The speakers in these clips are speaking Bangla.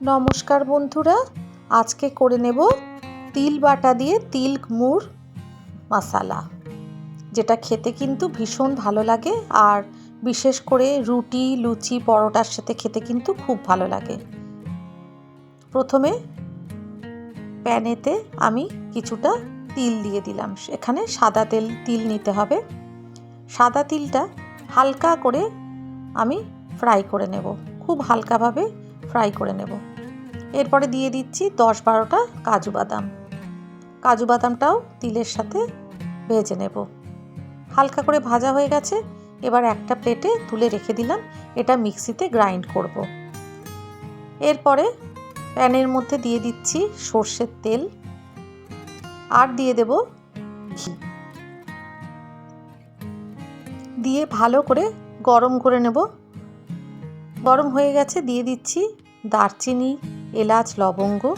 নমস্কার বন্ধুরা, আজকে করে নেব তিল বাটা দিয়ে তিল মুড় মশালা, যেটা খেতে কিন্তু ভীষণ ভালো লাগে আর বিশেষ করে রুটি, লুচি, পরোটার সাথে খেতে কিন্তু খুব ভালো লাগে। প্রথমে প্যানেতে আমি কিছুটা তিল দিয়ে দিলাম, এখানে সাদা তেল, তিল নিতে হবে। সাদা তিলটা হালকা করে আমি ফ্রাই করে নেব, খুব হালকাভাবে ফ্রাই করে নেব। এরপরে দিয়ে দিচ্ছি দশ বারোটা কাজু বাদাম। কাজু বাদামটাও তিলের সাথে ভেজে নেব। হালকা করে ভাজা হয়ে গেছে, এবার একটা প্লেটে তুলে রেখে দিলাম, এটা মিক্সিতে গ্রাইন্ড করব। এরপরে প্যানের মধ্যে দিয়ে দিচ্ছি সর্ষের তেল, আর দিয়ে দেব ঘি। দিয়ে ভালো করে গরম করে নেব। গরম হয়ে গেছে, দিয়ে দিচ্ছি দারচিনি, এলাচ, লবঙ্গ,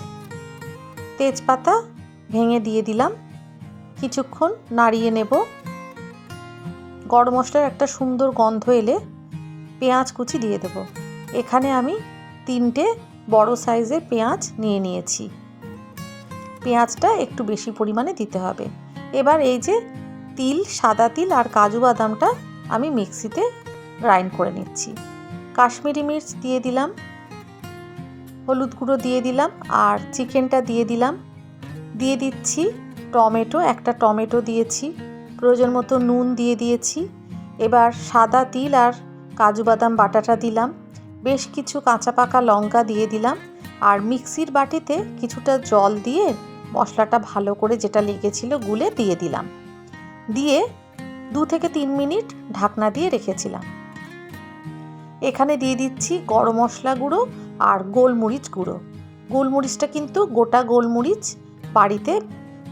তেজপাতা ভেঙে দিয়ে দিলাম। কিছুক্ষণ নাড়িয়ে নেব। গরম মশলার একটা সুন্দর গন্ধ এলে পেঁয়াজ কুচি দিয়ে দেব। এখানে আমি তিনটে বড় সাইজের পেঁয়াজ নিয়ে নিয়েছি। পেঁয়াজটা একটু বেশি পরিমাণে দিতে হবে। এবার এই যে তিল, সাদা তিল আর কাজু বাদামটা আমি মিক্সিতে গ্রাইন্ড করে নিচ্ছি। কাশ্মীরি মির্চ দিয়ে দিলাম। হলুদ গুঁড়ো দিয়ে দিলাম আর চিকেনটা দিয়ে দিলাম। দিয়ে দিচ্ছি টমেটো, একটা টমেটো দিয়েছি। প্রয়োজন মতো নুন দিয়ে দিয়েছি। এবার সাদা তিল আর কাজু বাদাম বাটাটা দিলাম। বেশ কিছু কাঁচা পাকা লঙ্কা দিয়ে দিলাম। আর মিক্সির বাটিতে কিছুটা জল দিয়ে মশলাটা ভালো করে যেটা লেগেছিল গুলে দিয়ে দিলাম। দিয়ে দু থেকে তিন মিনিট ঢাকনা দিয়ে রেখেছিলাম। এখানে দিয়ে দিচ্ছি গরম মশলা গুঁড়ো আর গোলমরিচ গুঁড়ো। গোলমরিচটা কিন্তু গোটা গোলমরিচ বাড়িতে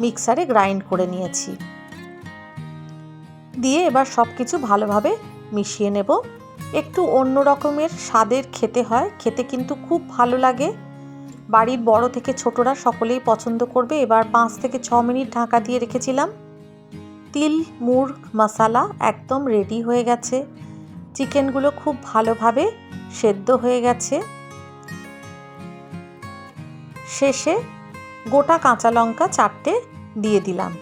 মিক্সারে গ্রাইন্ড করে নিয়েছি। দিয়ে এবার সব কিছু ভালোভাবে মিশিয়ে নেব। একটু অন্য রকমের স্বাদের খেতে হয়। খেতে কিন্তু খুব ভালো লাগে। বাড়ির বড় থেকে ছোটরা সকলেই পছন্দ করবে। এবার পাঁচ থেকে ছ মিনিট ঢাকা দিয়ে রেখেছিলাম। তিল, মুড়, মশালা একদম রেডি হয়ে গেছে। চিকেনগুলো খুব ভালোভাবে সেদ্ধ হয়ে গেছে। শেষে গোটা কাঁচা লঙ্কা চারটে দিয়ে দিলাম।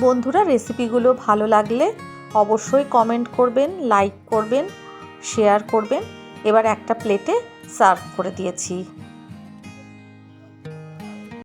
বন্ধুরা রেসিপিগুলো ভালো লাগলে অবশ্যই কমেন্ট করবেন লাইক করবেন শেয়ার করবেন। এবার একটা প্লেটে সার্ভ করে দিয়েছি।